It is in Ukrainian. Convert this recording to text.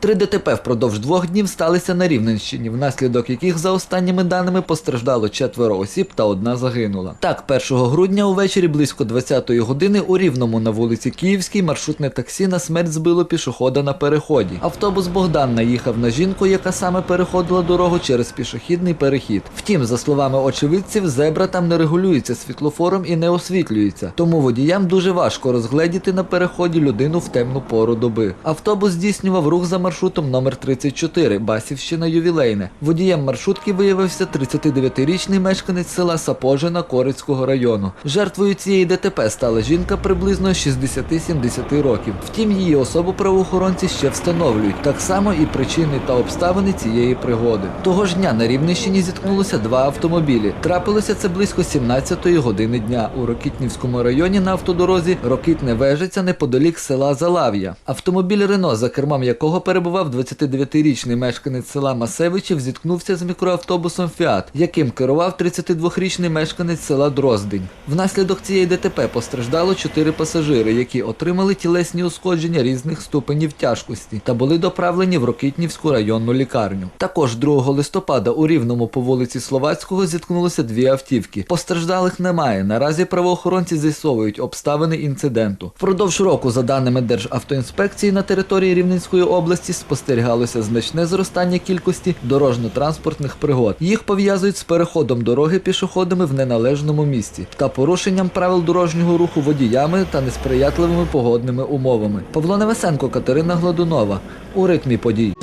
Три ДТП впродовж двох днів сталися на Рівненщині, внаслідок яких за останніми даними постраждало четверо осіб та одна загинула. Так, 1 грудня увечері близько 20-ї години у Рівному на вулиці Київській маршрутне таксі на смерть збило пішохода на переході. Автобус Богдан наїхав на жінку, яка саме переходила дорогу через пішохідний перехід. Втім, за словами очевидців, зебра там не регулюється світлофором і не освітлюється. Тому водіям дуже важко розгледіти на переході людину в темну пору доби. Автобус здійснював рух за маршрутом номер 34 Басівщина Ювілейне. Водієм маршрутки виявився 39-річний мешканець села Сапожина Корицького району. Жертвою цієї ДТП стала жінка приблизно 60-70 років. Втім, її особу правоохоронці ще встановлюють, так само і причини та обставини цієї пригоди. Того ж дня на Рівненщині зіткнулося два автомобілі. Трапилося це близько 17-ї години дня у Рокітнівському районі на автодорозі Рокитне Вежиця неподалік села Залав'я. Автомобіль Рено, за кермом якого перебував 29-річний мешканець села Масевичів, зіткнувся з мікроавтобусом Фіат, яким керував 32-річний мешканець села Дроздень. Внаслідок цієї ДТП постраждало чотири пасажири, які отримали тілесні ушкодження різних ступенів тяжкості та були доправлені в Рокитнівську районну лікарню. Також 2 листопада у Рівному по вулиці Словацького зіткнулося дві автівки. Постраждалих немає. Наразі правоохоронці з'ясовують обставини інциденту. Впродовж року, за даними Державтоінспекції, на території Рівненської області спостерігалося значне зростання кількості дорожньо-транспортних пригод. Їх пов'язують з переходом дороги пішоходами в неналежному місці та порушенням правил дорожнього руху водіями та несприятливими погодними умовами. Павло Невесенко, Катерина Гладунова у ритмі подій.